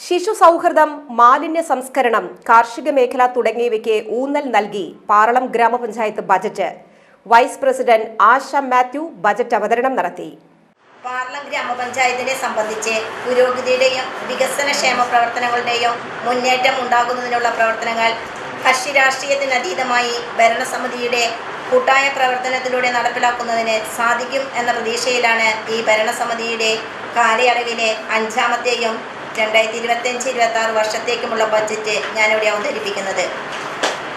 ശിശു സൗഹൃദം മാലിന്യ സംസ്കരണം കാർഷിക മേഖല തുടങ്ങിയവയ്ക്ക് ഊന്നൽ നൽകി പാറളം ഗ്രാമപഞ്ചായത്ത് budget. Vice president Asha Mathew budget അവതരണം നടത്തി. പാർലം ഗ്രാമപഞ്ചായത്തിനെ സംബന്ധിച്ച് പുരോഗതിയുടെയും വികസനക്ഷേമ പ്രവർത്തനങ്ങളുടെയും മുന്നേറ്റം ഉണ്ടാകുന്നതിനുള്ള പ്രവർത്തനങ്ങൾ കക്ഷി രാഷ്ട്രീയത്തിനതീതമായി ഭരണസമിതിയുടെ കൂട്ടായ പ്രവർത്തനത്തിലൂടെ നടപ്പിലാക്കുന്നതിന് സാധിക്കും എന്ന പ്രതീക്ഷയിലാണ് ഈ ഭരണസമിതിയുടെ കാലയളവിലെ അഞ്ചാമത്തെയും രണ്ടായിരത്തി ഇരുപത്തഞ്ച് ഇരുപത്തി ആറ് വർഷത്തേക്കുമുള്ള ബജറ്റ് ഞാനിവിടെ അവതരിപ്പിക്കുന്നത്.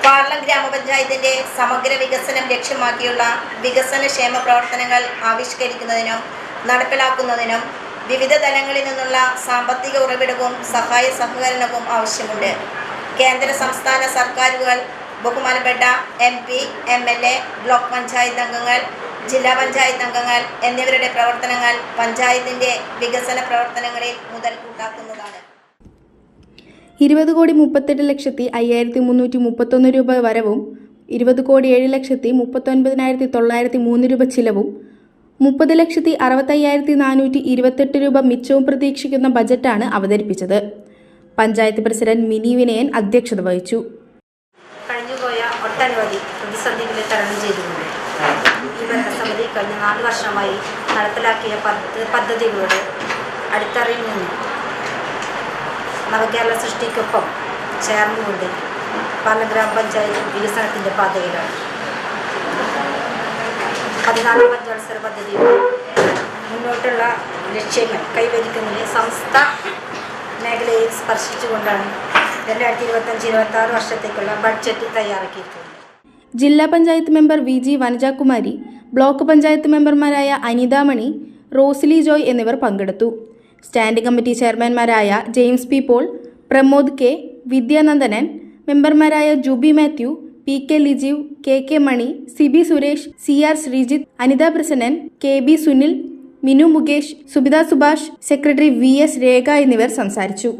പാർലം ഗ്രാമപഞ്ചായത്തിന്റെ സമഗ്ര വികസനം ലക്ഷ്യമാക്കിയുള്ള വികസന ക്ഷേമ പ്രവർത്തനങ്ങൾ ആവിഷ്കരിക്കുന്നതിനും നടപ്പിലാക്കുന്നതിനും വിവിധ തലങ്ങളിൽ നിന്നുള്ള സാമ്പത്തിക ഉറവിടവും സഹായ സഹകരണവും ആവശ്യമുണ്ട്. കേന്ദ്ര സംസ്ഥാന സർക്കാരുകൾ ബഹുമാനപ്പെട്ട M P M L A block panchayat അംഗങ്ങൾ ജില്ലാ പഞ്ചായത്ത് അംഗങ്ങൾ എന്നിവരുടെ പ്രവർത്തനങ്ങൾ പഞ്ചായത്തിന്റെ വികസന പ്രവർത്തനങ്ങളിൽ മുതൽക്കൂട്ടാക്കുന്നതാണ്. ഇരുപത് കോടി മുപ്പത്തെട്ട് ലക്ഷത്തി അയ്യായിരത്തി മുന്നൂറ്റി മുപ്പത്തൊന്ന് രൂപ വരവും ഇരുപത് കോടി ഏഴ് ലക്ഷത്തി മുപ്പത്തൊൻപതിനായിരത്തി തൊള്ളായിരത്തി മൂന്ന് രൂപ ചിലവും മുപ്പത് ലക്ഷത്തി അറുപത്തയ്യായിരത്തി നാനൂറ്റി ഇരുപത്തെട്ട് രൂപ മിച്ചവും പ്രതീക്ഷിക്കുന്ന ബജറ്റാണ് അവതരിപ്പിച്ചത്. പഞ്ചായത്ത് പ്രസിഡന്റ് മിനി വിനയൻ അധ്യക്ഷത വഹിച്ചു. ഒട്ടനവധി പ്രതിസന്ധികളെ തരണം ചെയ്തുകൊണ്ട് ഈ ഭരണസമിതി കഴിഞ്ഞ നാല് വർഷമായി നടപ്പിലാക്കിയ പദ്ധ പദ്ധതികളുടെ അടിത്തറയിൽ നിന്ന് നവകേരള സൃഷ്ടിക്കൊപ്പം ചേർന്നുകൊണ്ട് പല ഗ്രാമപഞ്ചായത്ത് വികസനത്തിന്റെ പാതയിലാണ്. പതിനാലാം പഞ്ചവത്സര പദ്ധതിയുടെ മുന്നോട്ടുള്ള ലക്ഷ്യങ്ങൾ കൈവരിക്കുന്നതിന് സംസ്ഥ മേഖലയിൽ സ്പർശിച്ചുകൊണ്ടാണ് രണ്ടായിരത്തി ഇരുപത്തഞ്ച് ഇരുപത്തി ആറ് വർഷത്തേക്കുള്ള ബഡ്ജറ്റ് തയ്യാറാക്കിയിരിക്കുന്നത്. ജില്ലാ panchayat member V G Vanajakumari block panchayat മെമ്പർമാരായ അനിതാമണി റോസിലി ജോയ് എന്നിവർ പങ്കെടുത്തു. Standing committee ചെയർമാൻമാരായ James P Paul Pramod K Vidyanandanan മെമ്പർമാരായ Jubi Mathew P K Lijeev K K Mani Sibi Suresh C R Sreejith Anitha Prasannan K B Sunil Minu Mukesh Subitha Subhash secretary V S Rekha എന്നിവർ സംസാരിച്ചു.